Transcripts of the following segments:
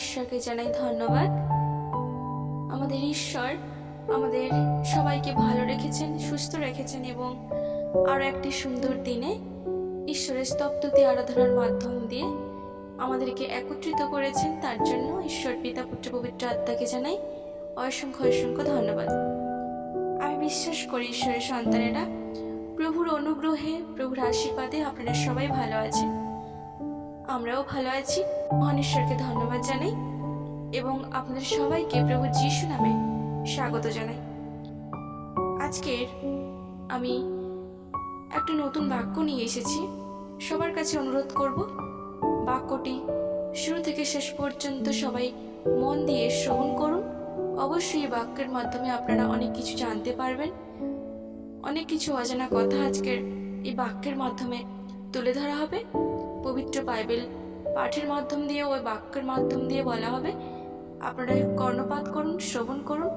ঈশ্বরকে জানাই ধন্যবাদ। আমাদের ঈশ্বর আমাদের সবাইকে ভালো রেখেছেন, সুস্থ রেখেছেন এবং আরও একটি সুন্দর দিনে ঈশ্বরের স্তব্ধতি আরাধনার মাধ্যম দিয়ে আমাদেরকে একত্রিত করেছেন। তার জন্য ঈশ্বর পিতা, পুত্র, পবিত্র আত্মাকে জানাই অসংখ্য অসংখ্য ধন্যবাদ। আমি বিশ্বাস করি ঈশ্বরের সন্তানেরা প্রভুর অনুগ্রহে, প্রভুর আশীর্বাদে আপনারা সবাই ভালো আছেন। আমরাও ভালো আছি। মহান ঈশ্বরকে ধন্যবাদ জানাই এবং আপনাদের সবাইকে প্রভু যিশু নামে স্বাগত জানাই। আজকের আমি একটা নতুন বাক্য নিয়ে এসেছি। সবার কাছে অনুরোধ করব, বাক্যটি শুরু থেকে শেষ পর্যন্ত সবাই মন দিয়ে শ্রবণ করুন। অবশ্যই এই বাক্যের মাধ্যমে আপনারা অনেক কিছু জানতে পারবেন। অনেক কিছু অজানা কথা আজকের এই বাক্যের মাধ্যমে তুলে ধরা হবে। পবিত্র বাইবেল পাঠের মাধ্যম দিয়ে ওই বাক্যের মাধ্যম দিয়ে বলা হবে। আপনারা কর্ণপাত করুন, শ্রবণ করুন।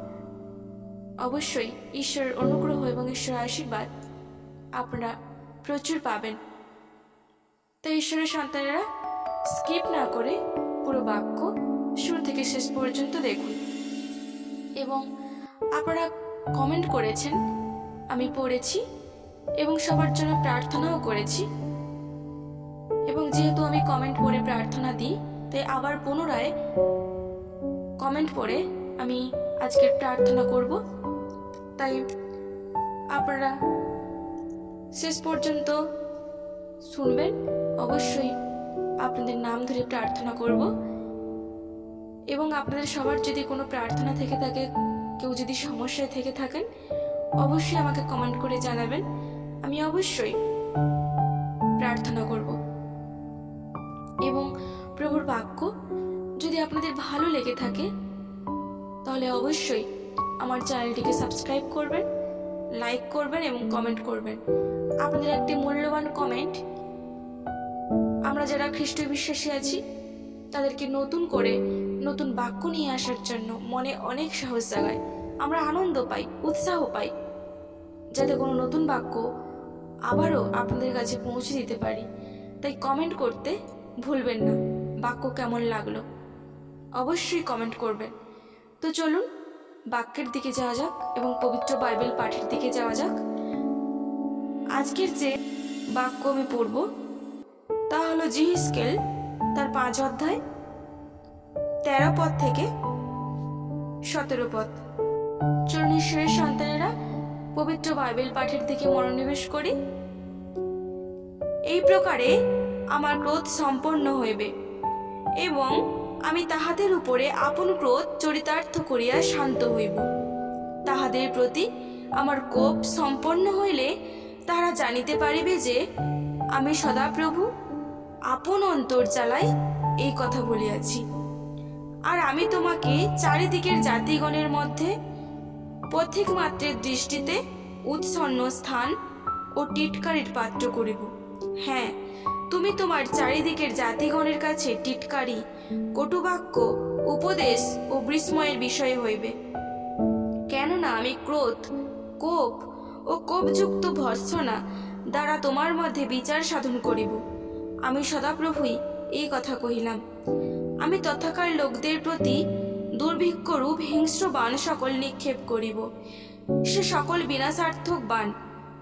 অবশ্যই ঈশ্বরের অনুগ্রহ এবং ঈশ্বরের আশীর্বাদ আপনারা প্রচুর পাবেন। তো ঈশ্বরের সন্তানেরা স্কিপ না করে পুরো বাক্য শুরু থেকে শেষ পর্যন্ত দেখুন। এবং আপনারা কমেন্ট করেছেন, আমি পড়েছি এবং সবার জন্য প্রার্থনাও করেছি। এবং যেহেতু আমি কমেন্ট পড়ে প্রার্থনা দিই, তাই আবার পুনরায় কমেন্ট পড়ে আমি আজকের প্রার্থনা করব। তাই আপনারা শেষ পর্যন্ত শুনবেন। অবশ্যই আপনাদের নাম ধরে প্রার্থনা করব। এবং আপনাদের সবার যদি কোনো প্রার্থনা থেকে থাকে, কেউ যদি সমস্যায় থেকে থাকেন, অবশ্যই আমাকে কমেন্ট করে জানাবেন। আমি অবশ্যই প্রার্থনা করব। এবং প্রভুর বাক্য যদি আপনাদের ভালো লেগে থাকে, তাহলে অবশ্যই আমার চ্যানেলটিকে সাবস্ক্রাইব করবেন, লাইক করবেন এবং কমেন্ট করবেন। আপনাদের একটি মূল্যবান কমেন্ট। আমরা যারা খ্রিস্ট বিশ্বাসী আছি, তাদেরকে নতুন করে নতুন বাক্য নিয়ে আসার জন্য মনে অনেক সাহস জাগায় আমরা আনন্দ পাই, উৎসাহ পাই, যাতে কোনো নতুন বাক্য আবারও আপনাদের কাছে পৌঁছে দিতে পারি। তাই কমেন্ট করতে ভুলবেন না। বাক্য কেমন লাগল? অবশ্যই কমেন্ট করবেন তো চলুন, বাক্যের দিকে যাওয়া যাক এবং পবিত্র বাইবেল পাঠের দিকে যাওয়া যাক। আজকের যে বাক্য আমি পড়ব, তা হলো জিহিসকেল তার পাঁচ অধ্যায়, তেরো পদ থেকে সতেরো পদ। চলুন ঈশ্বরের সন্তানেরা পবিত্র বাইবেল পাঠের দিকে মনোনিবেশ করি। এই প্রকারে আমার ক্রোধ সম্পন্ন হইবে। এবং আমি তাহাদের উপরে আপন ক্রোধ চরিতার্থ করিয়া শান্ত হইব। তাহাদের প্রতি আমার কোপ সম্পন্ন হইলে তাহারা জানিতে পারিবে যে আমি সদাপ্রভু আপন অন্তর চালাই এই কথা বলিয়াছি। আর আমি তোমাকে চারিদিকের জাতিগণের মধ্যে পথিক মাত্রের দৃষ্টিতে উৎসন্ন স্থান ও টিটকারির পাত্র করিব। হ্যাঁ তুমি তোমার চারিদিকের জাতিগণের কাছে টিটকারি, কটুবাক্য, উপদেশ ও বিস্ময়ের বিষয় হইবে। কেননা আমি ক্রোধ, কোপ ও কোপযুক্ত ভর্সনা দ্বারা তোমার মধ্যে বিচার সাধন করিব। আমি সদাপ্রভুই এই কথা কহিলাম। আমি তথাকার লোকদের প্রতি দুর্ভিক্ষ রূপ হিংস্র বাণ সকল নিক্ষেপ করিব। সে সকল বিনাশার্থক বাণ।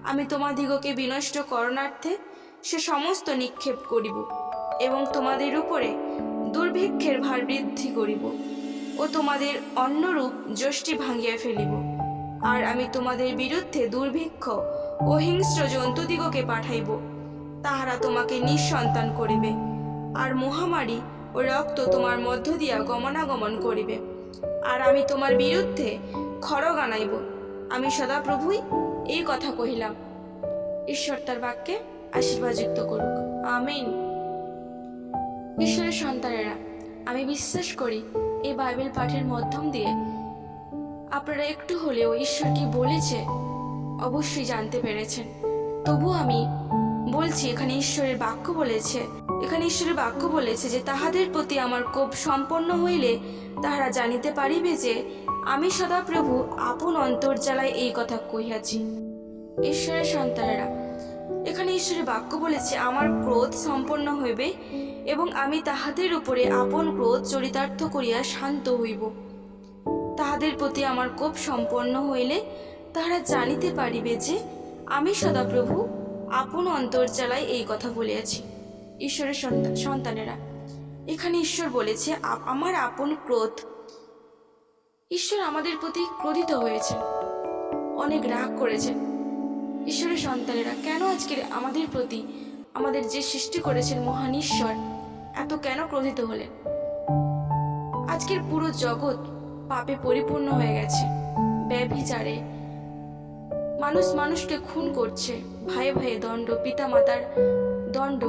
আমি তোমাদিগকে বিনষ্ট করণার্থে সে সমস্ত নিক্ষেপ করিব এবং তোমাদের উপরে দুর্ভিক্ষের ভার বৃদ্ধি করিব ও তোমাদের অন্যরূপ যষ্টি ভাঙিয়া ফেলিব। আর আমি তোমাদের বিরুদ্ধে দুর্ভিক্ষ ও হিংস্র জন্তুদিগকে পাঠাইব, তাহারা তোমাকে নিঃসন্তান করিবে আর মহামারী ও রক্ত তোমার মধ্য দিয়া গমনাগমন করিবে। আর আমি তোমার বিরুদ্ধে খড়গ আনাইব। আমি সদাপ্রভুই এই কথা কহিলাম। ঈশ্বর তার বাক্যে আশীর্বাদযুক্ত করুক। আমিন। ঈশ্বরের সন্তানেরা, আমি বিশ্বাস করি এই বাইবেল পাঠের মাধ্যম দিয়ে আপনারা একটু হলেও ঈশ্বর কি বলেছে অবশ্যই জানতে পেরেছেন। তবু আমি বলছি, এখানে ঈশ্বরের বাক্য বলেছে, এখানে ঈশ্বরের বাক্য বলেছে যে তাহাদের প্রতি আমার কোপ সম্পন্ন হইলে তাহারা জানিতে পারিবে যে আমি সদাপ্রভু আপন অন্তর্জালায় এই কথা কহিয়াছি। ঈশ্বরের সন্তানেরা এখানে ঈশ্বরের বাক্য বলেছে, আমার ক্রোধ সম্পন্ন হইবে এবং আমি তাহাদের উপরে আপন ক্রোধ চরিতার্থ করিয়া শান্ত হইব। তাহাদের প্রতি আমার কোপ সম্পন্ন হইলে তাহারা জানিতে পারিবে যে আমি সদাপ্রভু আপন অন্তর্জালায় এই কথা বলিয়াছি। ঈশ্বরের সন্তা- সন্তানেরা, এখানে ঈশ্বর বলেছে আমার আপন ক্রোধ, ঈশ্বর আমাদের প্রতি ক্রোধিত হয়েছে অনেক রাগ করেছেন। ঈশ্বরের সন্তানেরা, কেন আজকের আমাদের প্রতি, আমাদের যে সৃষ্টি করেছেন মহান ঈশ্বর, এত কেন ক্রোধিত হলেন? আজকের পুরো জগৎ পাপে পরিপূর্ণ হয়ে গেছে। ব্যভিচারে মানুষ মানুষকে খুন করছে। ভাইয়ে ভাইয়ে দণ্ড, পিতামাতার দণ্ড,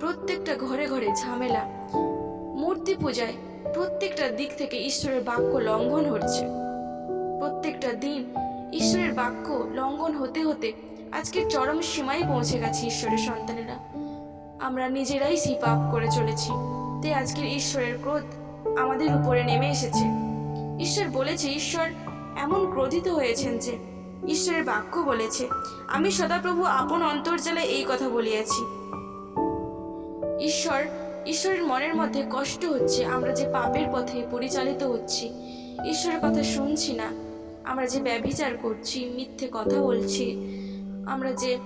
প্রত্যেকটা ঘরে ঘরে ঝামেলা। মূর্তি পূজায় প্রত্যেকটা দিক থেকে ঈশ্বরের বাক্য লঙ্ঘন হচ্ছে। প্রত্যেকটা দিন ঈশ্বরের বাক্য লঙ্ঘন হতে হতে আজকে চরম সীমায় পৌঁছে গেছে ঈশ্বরের সন্তানেরা। আমরা নিজেরাই সেই পাপ করে চলেছি, তাই আজকের ঈশ্বরের ক্রোধ আমাদের উপরে নেমে এসেছে। ঈশ্বর বলেছে, ঈশ্বর, এমন ক্রোধিত হয়েছেন যে ঈশ্বরের বাক্য বলেছে, আমি সদাপ্রভু আপন অন্তর্জালে এই কথা বলিয়াছি। ঈশ্বর, ঈশ্বরের মনের মধ্যে কষ্ট হচ্ছে, আমরা যে পাপের পথে পরিচালিত হচ্ছি, ঈশ্বরের কথা শুনছি না আমরা যে ব্যভিচার করছি, মিথ্যে কথা বলছি, আমরা যে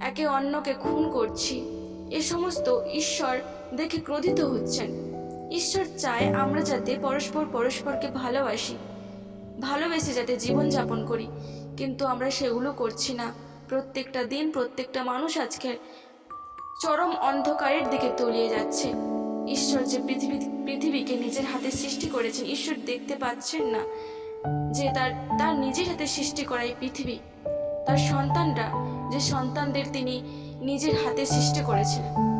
একে অন্যকে খুন করছি, এ সমস্ত ঈশ্বর দেখে ক্রোধিত হচ্ছেন। ঈশ্বর চায় আমরা যাতে পরস্পর পরস্পরকে ভালোবাসি, ভালোবেসে যাতে জীবনযাপন করি, কিন্তু আমরা সেগুলো করছি না। প্রত্যেকটা দিন প্রত্যেকটা মানুষ আজকে চরম অন্ধকারের দিকে তলিয়ে যাচ্ছে। ঈশ্বর যে পৃথিবী, পৃথিবীকে নিজের হাতে সৃষ্টি করেছেন, ঈশ্বর দেখতে পাচ্ছেন না। যে তার তার নিজের হাতে সৃষ্টি করা এই পৃথিবী, তার সন্তানরা যে সন্তানদের তিনি নিজের হাতে সৃষ্টি করেছিলেন।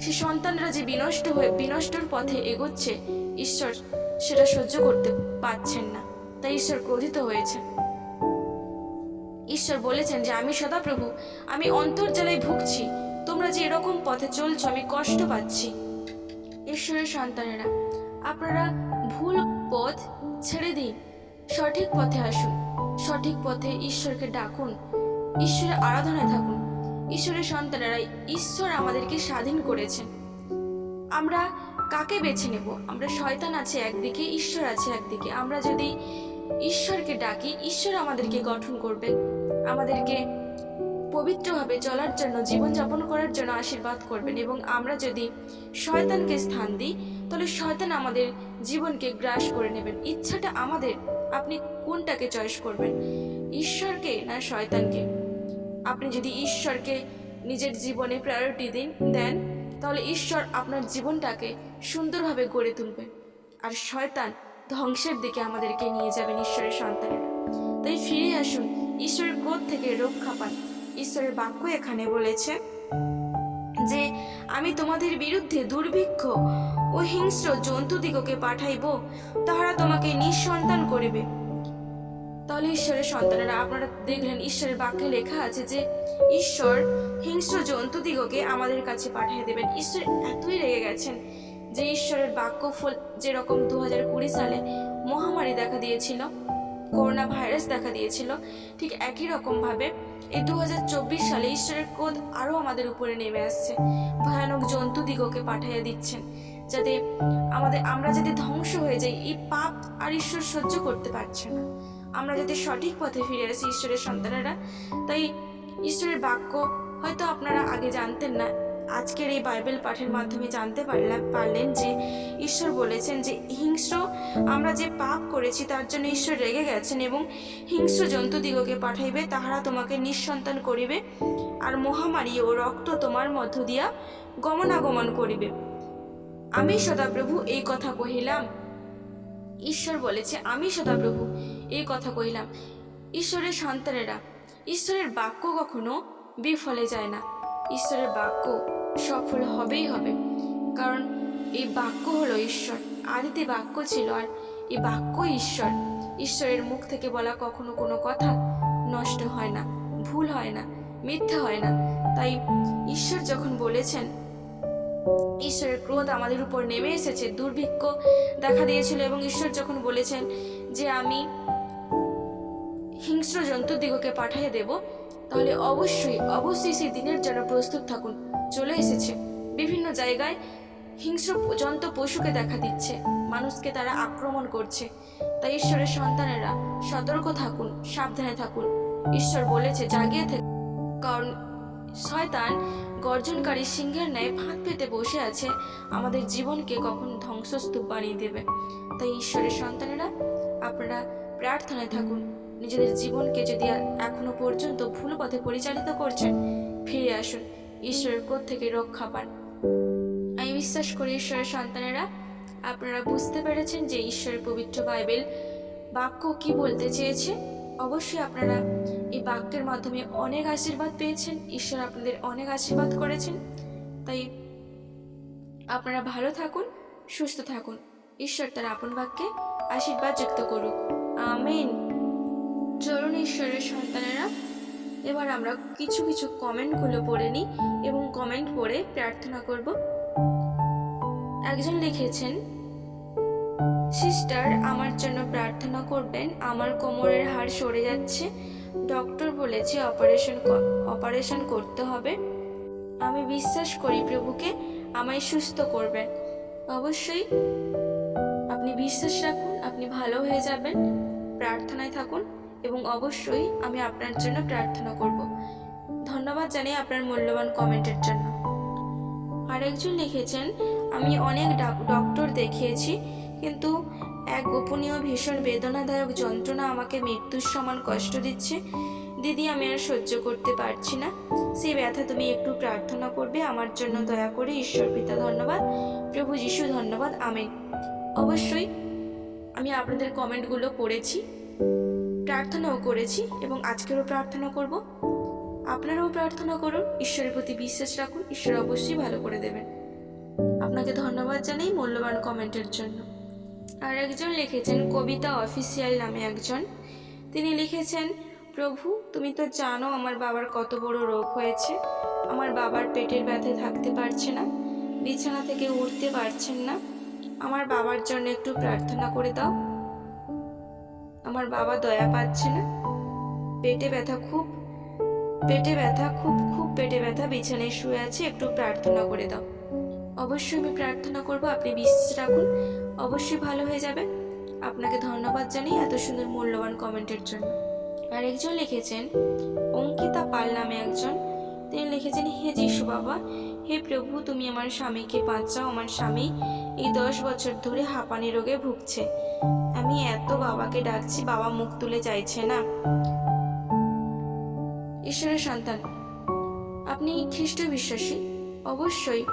সে সন্তানরা যে বিনষ্ট হয়ে, বিনষ্টর পথে এগোচ্ছে, ঈশ্বর সেটা সহ্য করতে পারছেন না। তাই ঈশ্বর ক্রোধিত হয়েছে। ঈশ্বর বলেছেন যে, আমি সদাপ্রভু, আমি অন্তর্জালায় ভুগছি। তোমরা যে এরকম পথে চলছো, আমি কষ্ট পাচ্ছি। ঈশ্বরের সন্তানেরা, আপনারা ভুল পথ ছেড়ে দিন সঠিক পথে আসুন। সঠিক পথে ঈশ্বরকে ডাকুন। ঈশ্বরের আরাধনায় থাকুন। ঈশ্বরের সন্তানেরা ঈশ্বর আমাদেরকে স্বাধীন করেছেন। আমরা কাকে বেছে নেব? আমরা শয়তান আছে একদিকে, ঈশ্বর আছে একদিকে। আমরা যদি ঈশ্বরকে ডাকি, ঈশ্বর আমাদেরকে গঠন করবে। আমাদেরকে পবিত্রভাবে চলার জন্য, জীবনযাপন করার জন্য আশীর্বাদ করবেন এবং আমরা যদি শয়তানকে স্থান দিই, তাহলে শয়তান আমাদের জীবনকে গ্রাস করে নেবেন। ইচ্ছাটা আমাদের। আপনি কোনটাকে চয়েস করবেন? ঈশ্বরকে না শয়তানকে? আপনি যদি ঈশ্বরকে নিজের জীবনে প্রায়োরিটি দিন, দেন, তাহলে ঈশ্বর আপনার জীবনটাকে সুন্দরভাবে গড়ে তুলবেন আর শয়তান ধ্বংসের দিকে আমাদেরকে নিয়ে যাবেন ঈশ্বরের সন্তানেরা। তাই ফিরে আসুন। ঈশ্বরের ক্রোধ থেকে রক্ষা পান। ঈশ্বরের বাক্য এখানে বলেছে যে আমি তোমাদের বিরুদ্ধে দুর্ভিক্ষ ও হিংস্র জন্তুদিগকে পাঠাইব, তাহারা তোমাকে নিঃসন্তান করিবে। তাহলে ঈশ্বরের সন্তানেরা, আপনারা দেখলেন ঈশ্বরের বাক্যে লেখা আছে যে, ঈশ্বর হিংস্র জন্তুদিগকে আমাদের কাছে পাঠিয়ে দেবেন। ঈশ্বর এতই রেগে গেছেন যে ঈশ্বরের বাক্য ফল যেরকম দু হাজার কুড়ি সালে মহামারী দেখা দিয়েছিল, করোনা ভাইরাস দেখা দিয়েছিল, ঠিক একই রকম এই দুহাজার চব্বিশ সালে ঈশ্বরের ক্রোধ আরও আমাদের উপরে নেমে আসছে। ভয়ানক জন্তু দিগকে পাঠিয়ে দিচ্ছেন, যাতে আমাদের, আমরা যাতে ধ্বংস হয়ে যাই, এই পাপ আর ঈশ্বর সহ্য করতে পারছে না। আমরা যাতে সঠিক পথে ফিরে আসি ঈশ্বরের সন্তানেরা। তাই ঈশ্বরের বাক্য হয়তো আপনারা আগে জানতেন না আজকের এই বাইবেল পাঠের মাধ্যমে জানতে পারলাম, পারলেন যে ঈশ্বর বলেছেন যে হিংস্র আমরা যে পাপ করেছি, তার জন্য ঈশ্বর রেগে গেছেন এবং হিংস্র জন্তুদিগকে পাঠাইবে, তাহারা তোমাকে নিঃসন্তান করিবে আর মহামারী ও রক্ত তোমার মধ্য দিয়া গমনাগমন করিবে। আমি সদাপ্রভু এই কথা কহিলাম। ঈশ্বর বলেছে, আমি সদাপ্রভু এই কথা কহিলাম। ঈশ্বরের সন্তানেরা, ঈশ্বরের বাক্য কখনো বিফলে যায় না। ঈশ্বরের বাক্য সফল হবেই হবে। কারণ এই বাক্য হলো ঈশ্বর। আদিতে বাক্য ছিল আর এই বাক্য ঈশ্বর। ঈশ্বরের মুখ থেকে বলা কখনো কোনো কথা নষ্ট হয় না, ভুল হয় না, মিথ্যা হয় না। তাই ঈশ্বর যখন বলেছেন, ঈশ্বরের ক্রোধ আমাদের উপর নেমে এসেছে, দুর্ভিক্ষ দেখা দিয়েছিল এবং ঈশ্বর যখন বলেছেন যে আমি হিংস্র জন্তুদিগকে পাঠিয়ে দেব তাহলে অবশ্যই অবশ্যই সেই দিনের জন্য প্রস্তুত থাকুন। চলে এসেছে। বিভিন্ন জায়গায় হিংস্র জন্তু পশুকে দেখা দিচ্ছে। মানুষকে তারা আক্রমণ করছে। তাই ঈশ্বরের সন্তানেরা সতর্ক থাকুন, সাবধানে থাকুন। ঈশ্বর বলেছে, জাগিয়ে থেকে কারণ শয়তান গর্জনকারী সিংহের ন্যায় ফাঁদ পেতে বসে আছে। আমাদের জীবনকে কখন ধ্বংসস্তূপ বানিয়ে দেবে। তাই ঈশ্বরের সন্তানেরা আপনারা প্রার্থনায় থাকুন। নিজেদের জীবনকে যদি এখনও পর্যন্ত ভুল পথে পরিচালিত করছেন, ফিরে আসুন। ঈশ্বরের কোথ থেকে রক্ষা পান। আমি বিশ্বাস করি ঈশ্বরের সন্তানেরা, আপনারা বুঝতে পেরেছেন যে ঈশ্বরের পবিত্র বাইবেল বাক্য কি বলতে চেয়েছে? অবশ্যই আপনারা এই বাক্যের মাধ্যমে অনেক আশীর্বাদ পেয়েছেন। ঈশ্বর আপনাদের অনেক আশীর্বাদ করেছেন। তাই আপনারা ভালো থাকুন, সুস্থ থাকুন। ঈশ্বর তার আপন বাক্যে আশীর্বাদ যুক্ত করুক। আমেন। চলুন ঈশ্বরের সন্তানেরা। এবার আমরা কিছু কিছু কমেন্টগুলো পড়ে নিই এবং কমেন্ট পড়ে প্রার্থনা করব। একজন লিখেছেন, সিস্টার, আমার জন্য প্রার্থনা করবেন, আমার কোমরের হাড় সরে যাচ্ছে। ডক্টর বলেছে অপারেশন অপারেশন করতে হবে। আমি বিশ্বাস করি প্রভুকে, আমায় সুস্থ করবেন। অবশ্যই আপনি বিশ্বাস রাখুন, আপনি ভালো হয়ে যাবেন। প্রার্থনায় থাকুন। এবং অবশ্যই আমি আপনার জন্য প্রার্থনা করব। ধন্যবাদ জানাই আপনার মূল্যবান কমেন্টের জন্য। আরেকজন লিখেছেন, আমি অনেক ডাক- ডক্টর দেখিয়েছি, কিন্তু এক গোপনীয় ভীষণ বেদনাদায়ক যন্ত্রণা আমাকে মৃত্যুর সমান কষ্ট দিচ্ছে। দিদি, আমি আর সহ্য করতে পারছি না। সেই ব্যথা তুমি একটু প্রার্থনা করবে, আমার জন্য দয়া করে ঈশ্বর পিতা ধন্যবাদ, প্রভু যিশু ধন্যবাদ, আমেন। অবশ্যই আমি আপনাদের কমেন্টগুলো পড়েছি। প্রার্থনাও করেছি এবং আজকেরও প্রার্থনা করব। আপনারাও প্রার্থনা করুন, ঈশ্বরের প্রতি বিশ্বাস রাখুন, ঈশ্বর অবশ্যই ভালো করে দেবেন। আপনাকে ধন্যবাদ জানাই মূল্যবান কমেন্টের জন্য। আর একজন লিখেছেন, কবিতা অফিসিয়াল নামে একজন। তিনি লিখেছেন, প্রভু, তুমি তো জানো আমার বাবার কত বড় রোগ হয়েছে। আমার বাবার পেটের ব্যথে থাকতে পারছে না, বিছানা থেকে উঠতে পারছেন না। আমার বাবার জন্য একটু প্রার্থনা করে দাও। আমার বাবা দয়া পাচ্ছে না পেটে ব্যথা খুব, পেটে ব্যথা খুব খুব পেটে ব্যথা, বিছানায় শুয়ে আছে, একটু প্রার্থনা করে দাও। অবশ্যই আমি প্রার্থনা করব, আপনি বিশ্বাস রাখুন। অবশ্যই ভালো হয়ে যাবে। আপনাকে ধন্যবাদ জানাই এত সুন্দর, মূল্যবান কমেন্টের জন্য আর একজন লিখেছেন, অঙ্কিতা পাল নামে একজন। তিনি লিখেছেন, হে যিশু বাবা, হে প্রভু, তুমি আমার স্বামীকে বাঁচাও। আমার স্বামী এই দশ বছর ধরে হাঁপানি রোগে ভুগছে। আমি এত বাবাকে ডাকছি, বাবা মুখ তুলে চাইছে না। ঈশ্বরের সন্তান, আপনি খ্রিস্ট বিশ্বাসী? অবশ্যই।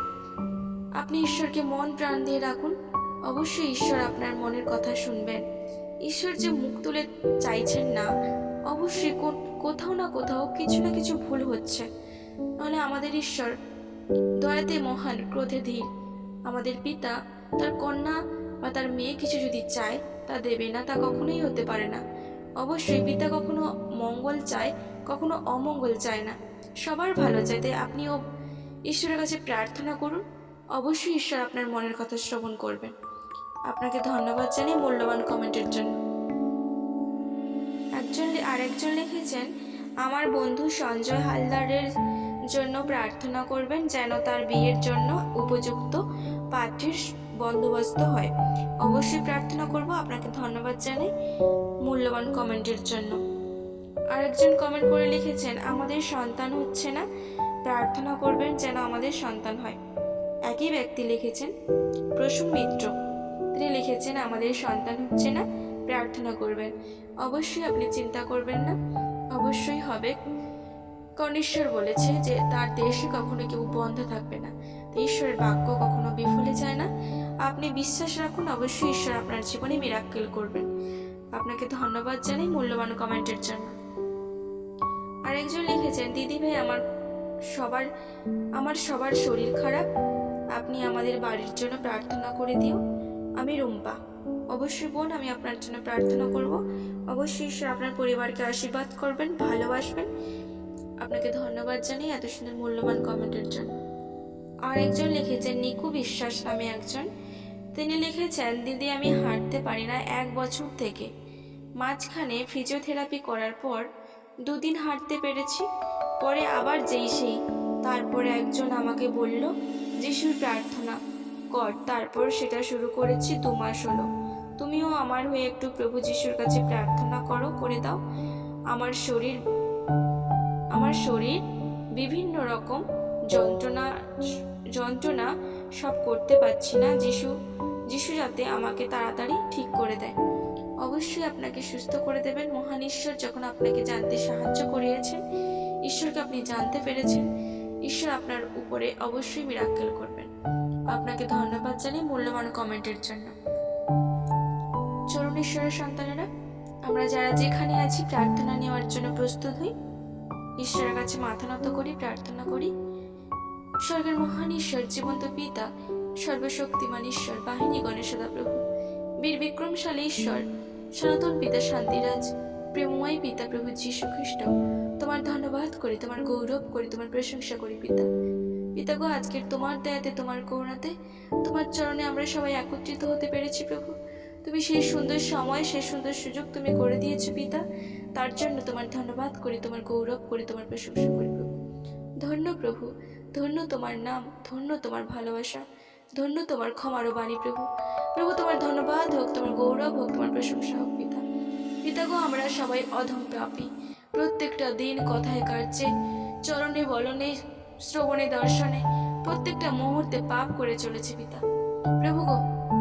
আপনি ঈশ্বরকে মন প্রাণ দিয়ে রাখুন অবশ্যই ঈশ্বর আপনার মনের কথা শুনবেন ঈশ্বর যে মুখ তুলে চাইছেন না, অবশ্যই কোথাও না কোথাও কিছু না কিছু ভুল হচ্ছে। নাহলে আমাদের ঈশ্বর দয়াতে মহান, ক্রোধে ধীর। আমাদের পিতা, তার কন্যা বা তার মেয়ে কিছু যদি চায়, তা দেবে না, তা কখনোই হতে পারে না। অবশ্যই পিতা কখনো মঙ্গল চায়, কখনো অমঙ্গল চায় না। সবার ভালো চায়, তাই আপনিও ঈশ্বরের কাছে প্রার্থনা করুন। অবশ্যই ঈশ্বর আপনার মনের কথা শ্রবণ করবেন। আপনাকে ধন্যবাদ জানাই মূল্যবান কমেন্টের জন্য। একজন আরেকজন লিখেছেন, আমার বন্ধু সঞ্জয় হালদারের জন্য প্রার্থনা করবেন যেন তার বিয়ের জন্য উপযুক্ত পাত্রীর বন্দোবস্ত হয়। অবশ্যই প্রার্থনা করব আপনাকে ধন্যবাদ জানাই মূল্যবান কমেন্টের জন্য। আরেকজন কমেন্ট করে লিখেছেন, আমাদের সন্তান হচ্ছে না, প্রার্থনা করবেন যেন আমাদের সন্তান হয়। একই ব্যক্তি লিখেছেন, প্রসূন মিত্র। তিনি লিখেছেন, আমাদের সন্তান হচ্ছে না, প্রার্থনা করবেন। অবশ্যই আপনি চিন্তা করবেন না, অবশ্যই হবে। কারণ বলেছে যে, তার দেশে কখনো কেউ বন্ধ থাকবে না। ঈশ্বরের বাক্য কখনো বিফলে যায় না। আপনি বিশ্বাস রাখুন, অবশ্যই ঈশ্বর আপনার জীবনে মিরাক্কেল করবেন। আপনাকে ধন্যবাদ জানাই মূল্যবান কমেন্টের জন্য। আরেকজন লিখেছেন, দিদি ভাই, আমার সবার আমার সবার শরীর খারাপ। আপনি আমাদের বাড়ির জন্য প্রার্থনা করে দিও। আমি রুম্পা। অবশ্যই বোন, আমি আপনার জন্য প্রার্থনা করব। অবশ্যই ঈশ্বর আপনার পরিবারকে আশীর্বাদ করবেন, ভালোবাসবেন। আপনাকে ধন্যবাদ জানাই এত সুন্দর মূল্যবান কমেন্টের জন্য। আর একজন লিখেছেন, নিকু বিশ্বাস নামে একজন। তিনি লিখেছেন, দিদি, আমি হাঁটতে পারি না এক বছর থেকে। মাঝখানে ফিজিওথেরাপি করার পর দুদিন হাঁটতে পেরেছি, পরে আবার যেই সেই। তারপরে একজন আমাকে বলল, যিশুর প্রার্থনা কর। তারপর সেটা শুরু করেছি দু মাস হলো। তুমিও আমার হয়ে একটু প্রভু যিশুর কাছে প্রার্থনা করো, করে দাও। আমার শরীর আমার শরীর বিভিন্ন রকম যন্ত্রণা যন্ত্রণা সব করতে পারছি না। যিশু যিশু যাতে আমাকে তাড়াতাড়ি ঠিক করে দেয়। অবশ্যই আপনাকে সুস্থ করে দেবেন। মহান ঈশ্বর যখন আপনাকে জানতে সাহায্য করিয়েছেন, ঈশ্বরকে আপনি জানতে পেরেছেন, ঈশ্বর আপনার উপরে অবশ্যই মিরাক্কেল করবেন। আপনাকে ধন্যবাদ জানাই মূল্যবান কমেন্টের জন্য। চলুন ঈশ্বরের সন্তানেরা, আমরা যারা যেখানে আছি, প্রার্থনা নেওয়ার জন্য প্রস্তুত হই। ঈশ্বরের কাছে মাথা নত করি, প্রার্থনা করি। স্বর্গের মহান ঈশ্বর, জীবন্ত পিতা, সর্বশক্তিমান ঈশ্বর, বাহিনী গণেশদা প্রভু বীর বিক্রমশালী ঈশ্বর, সনাতন পিতা শান্তিরাজ, প্রেমময় পিতা প্রভু যীশু খ্রিস্ট তোমার ধন্যবাদ করি, তোমার গৌরব করি, তোমার প্রশংসা করি পিতা। পিতা গো আজকের তোমার দয়াতে, তোমার করুণাতে, তোমার চরণে আমরা সবাই একত্রিত হতে পেরেছি প্রভু। তুমি সেই সুন্দর সময়, সেই সুন্দর সুযোগ তুমি করে দিয়েছ পিতা। তার জন্য তোমার ধন্যবাদ করি, তোমার গৌরব করি, তোমার প্রশংসা করি প্রভু। ধন্য প্রভু ধন্য তোমার নাম, ধন্য তোমার ভালোবাসা, ধন্য তোমার ক্ষমারও বাণী প্রভু। প্রভু, তোমার ধন্যবাদ হোক, তোমার গৌরব হোক, তোমার প্রশংসা হোক, পিতা। পিতা গো, আমরা সবাই অধম প্রাপী প্রত্যেকটা দিন কথায় কার্যে চরণে বলনে, শ্রবণে দর্শনে। প্রত্যেকটা মুহূর্তে পাপ করে চলেছে, পিতা। প্রভু গো,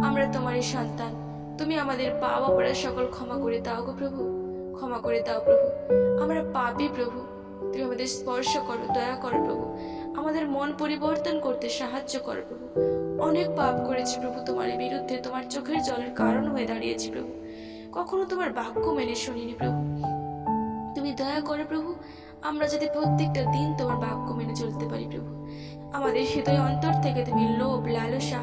আমরা তোমারই সন্তান। তুমি আমাদের পাপ অপরাধ সকল ক্ষমা করে দাও গো, প্রভু। ক্ষমা করে দাও, প্রভু। আমরা পাপি প্রভু। তুমি আমাদের স্পর্শ করো, দয়া করো প্রভু। আমাদের মন পরিবর্তন করতে সাহায্য করো প্রভু। অনেক পাপ করেছি প্রভু, তোমার বিরুদ্ধে তোমার চোখের জলের কারণ হয়ে দাঁড়িয়েছি প্রভু। কখনো তোমার বাক্য মেনে শুনিনি প্রভু। তুমি দয়া করো প্রভু, আমরা যাতে প্রত্যেকটা দিন তোমার বাক্য মেনে চলতে পারি প্রভু। আমাদের হৃদয় অন্তর থেকে তুমি লোভ, লালসা,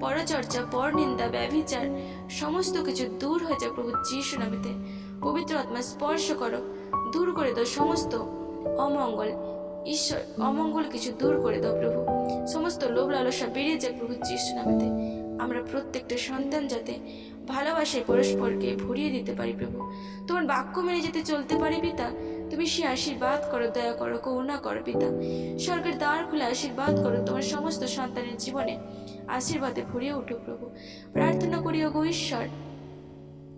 পরচর্চা, পরনিন্দা, ব্যভিচার, সমস্ত কিছু দূর হয়ে যাও প্রভু, যিশু নামেতে। পবিত্র আত্মা, স্পর্শ করো। দূর করে দাও সমস্ত অমঙ্গল। ঈশ্বর, অমঙ্গল কিছু দূর করে দাও প্রভু। সমস্ত লোভ লালসা বেরিয়ে যায় প্রভু যিশু নামেতে। আমরা প্রত্যেকটা সন্তান যাতে ভালোবাসায় পরস্পরকে ভরিয়ে দিতে পারি প্রভু। তোমার বাক্য মেনে যেতে চলতে পারি পিতা। তুমি সে আশীর্বাদ করো, দয়া করো, করুণা করো পিতা। স্বর্গের দ্বার খুলে আশীর্বাদ করো, তোমার সমস্ত সন্তানের জীবনে আশীর্বাদে ভরিয়ে উঠো প্রভু। প্রার্থনা করি ওগো ঈশ্বর।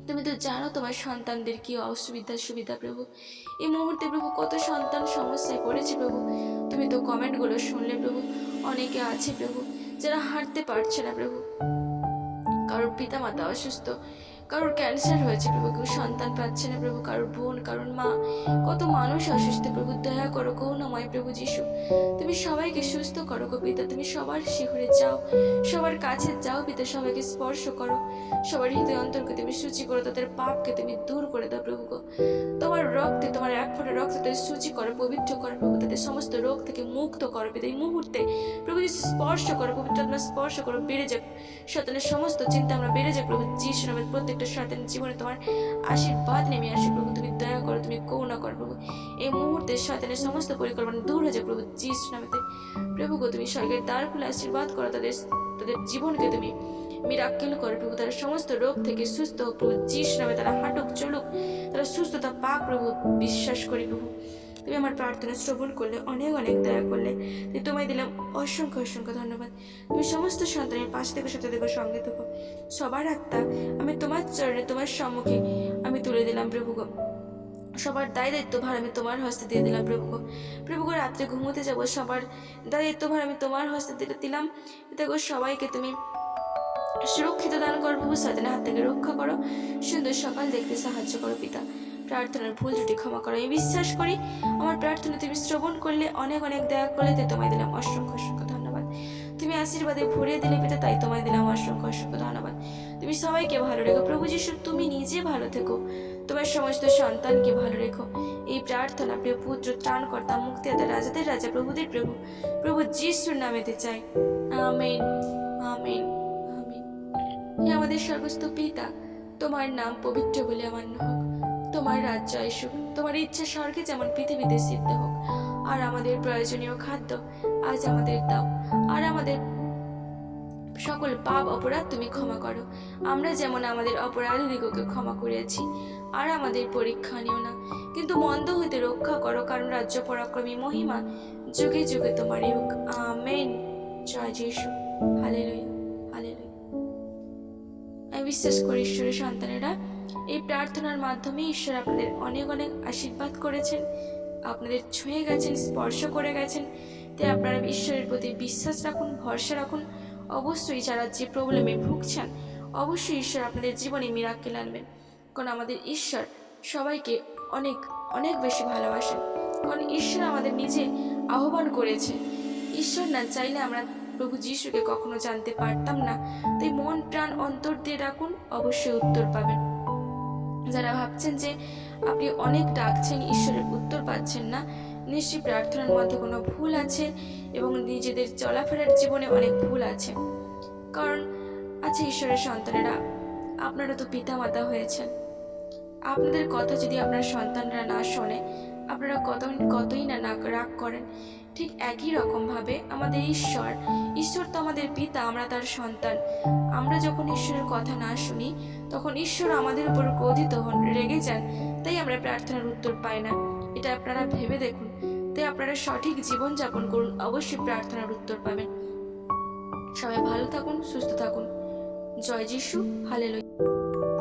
তুমি তো জানো তোমার সন্তানদের কি অসুবিধা সুবিধা, প্রভু? এই মুহূর্তে প্রভু কত সন্তান সমস্যায় পড়েছে, প্রভু? তুমি তো কমেন্টগুলো শুনলে, প্রভু। অনেকে আছে, প্রভু, যারা হাঁটতে পারছে না, প্রভু। কারোর পিতা মাতা অসুস্থ কারোর ক্যান্সার হয়েছে প্রভু কেউ সন্তান পাচ্ছে না প্রভু, কারোর বোন, কারোর মা। কত মানুষ অসুস্থ, প্রভু দয়া করো, করুণাময় প্রভু যিশু। তুমি সবাইকে সুস্থ করো গো পিতা তুমি সবার শিহরে যাও, সবার কাছে যাও পিতা, সবাইকে স্পর্শ করো। সবার হৃদয় অন্তরকে তুমি সূচি করো, তাদের পাপকে তুমি দূর করে দাও প্রভু গো। তোমার রক্তে, তোমার এক ফোঁটা রক্ত তাদের সূচি করো, পবিত্র করো প্রভু, তাদের সমস্ত রোগ থেকে মুক্ত করো পিতা। এই মুহূর্তে প্রভু যিশু স্পর্শ করো, পবিত্র আত্মা স্পর্শ করো, বেড়ে যাক। শতানের সমস্ত চিন্তা আমরা বেড়ে যাক প্রভু যিশু নামের প্রত্যেকটা শতানের জীবনে তোমার আশীর্বাদ নেমে আসে প্রভু। তুমি দয়া করো, তুমি করুণা করো প্রভু। এই মুহূর্তে শয়তানের সমস্ত পরিকল্পনা দূর হয়ে যায় প্রভু। যিশু নামেতে প্রভু গো, তুমি স্বর্গের দ্বার খুলে আশীর্বাদ করো। তাদের তাদের জীবনকে তুমি মিরাক্কেল করো প্রভু। তারা সমস্ত রোগ থেকে সুস্থ হোক প্রভু। যিশু নামে তারা হাঁটুক, চলুক। তারা সুস্থতা পাক প্রভু। বিশ্বাস করি প্রভু। আমার প্রার্থনা শ্রবণ করলে, অনেক অনেক দয়া করলে। তুমি তোমায় দিলাম অসংখ্য অসংখ্য ধন্যবাদ। তুমি সমস্ত সন্তানের পাশে থেকে, সাথে থেকে, সঙ্গে থাকো। সবার আত্মা আমি তোমার চরণে, তোমার সম্মুখে আমি তুলে দিলাম, প্রভু সবার দায় দায়িত্ব ভার আমি তোমার হস্তে দিয়ে দিলাম, প্রভু প্রভু গো, রাত্রে ঘুমোতে যাব, সবার দায়িত্ব ভার আমি তোমার হস্তে দিয়ে দিলাম। দেখো সবাইকে তুমি সুরক্ষিত দান করো, প্রভু, সাজানের হাত থেকে রক্ষা করো। সুন্দর সকাল দেখতে সাহায্য করো, পিতা। প্রার্থনার ভুল ত্রুটি ক্ষমা করো। আমি বিশ্বাস করি আমার প্রার্থনা তুমি শ্রবণ করলে অনেক অনেক দয়া করলে তাই তোমায় দিলাম অসংখ্য অসংখ্য ধন্যবাদ। তুমি আশীর্বাদে ভরিয়ে দিলে পিতা তাই তোমায় দিলাম অসংখ্য অসংখ্য ধন্যবাদ। তুমি সবাইকে ভালো রেখো। প্রভু যিশু, তুমি নিজে ভালো থেকো। তোমার সমস্ত সন্তানকে ভালো রেখো। এই প্রার্থনা প্রিয় পুত্র, ত্রাণকর্তা, মুক্তিদাতা, রাজাদের রাজা, প্রভুদের প্রভু প্রভু যিশুর নামেতে চাই। Amen amen amen. হে আমাদের সর্বস্ত পিতা, তোমার নাম পবিত্র বলে আমার হোক। তোমার রাজ্য আসুক তোমার ইচ্ছা স্বর্গে যেমন পৃথিবীতে সিদ্ধ হোক। আর আমাদের প্রয়োজনীয় খাদ্য আজ আমাদের দাও। আর আমাদের সকল পাপ অপরাধ তুমি ক্ষমা করো। আমরা যেমন আমাদের অপরাধীদিগকে ক্ষমা করিয়াছি, আর আমাদের পরীক্ষা নিও না। কিন্তু মন্দ হইতে রক্ষা করো, কারণ রাজ্য পরাক্রমী মহিমা যুগে যুগে তোমারই হোক। আমেন। জয় যিশু। হালেলুয়া। হালেলুয়া। আমি বিশ্বাস করি ঈশ্বরের সন্তানেরা এই প্রার্থনার মাধ্যমে ঈশ্বর আপনাদের অনেক অনেক আশীর্বাদ করেছেন। আপনাদের ছুঁয়ে গেছেন, স্পর্শ করে গেছেন। তাই আপনারা ঈশ্বরের প্রতি বিশ্বাস রাখুন, ভরসা রাখুন। অবশ্যই যারা যে প্রবলেমে ভুগছেন, অবশ্যই ঈশ্বর আপনাদের জীবনে মিরাক্কেল আনবেন। কারণ আমাদের ঈশ্বর সবাইকে অনেক অনেক বেশি ভালোবাসেন। কারণ ঈশ্বর আমাদের নিজে আহ্বান করেছে। ঈশ্বর না চাইলে আমরা প্রভু যিশুকে কখনো জানতে পারতাম না। তাই মন, প্রাণ, অন্তর দিয়ে রাখুন অবশ্যই উত্তর পাবেন। যারা ভাবছেন যে আপনি অনেক ডাকছেন, ঈশ্বরের উত্তর পাচ্ছেন না, নিশ্চয়ই প্রার্থনার মধ্যে কোনো ভুল আছে এবং নিজেদের চলাফেরার জীবনে অনেক ভুল আছে। কারণ আছে ঈশ্বরের সন্তানেরা, আপনারা তো পিতামাতা হয়েছেন। আপনাদের কথা যদি আপনার সন্তানরা না শোনে, আপনারা কত কতই না রাগ করেন, ঠিক একই রকমভাবে আমাদের ঈশ্বর ঈশ্বর তো আমাদের পিতা, আমরা তার সন্তান। আমরা যখন ঈশ্বরের কথা না শুনি তখন ঈশ্বর আমাদের উপর ক্রোধিত হন, রেগে যান। তাই আমরা প্রার্থনার উত্তর পাই না। এটা আপনারা ভেবে দেখুন। তাই আপনারা সঠিক জীবন যাপন করুন। অবশ্যই প্রার্থনার উত্তর পাবেন। সবাই ভালো থাকুন, সুস্থ থাকুন। জয় যিশু। হালেলুয়া।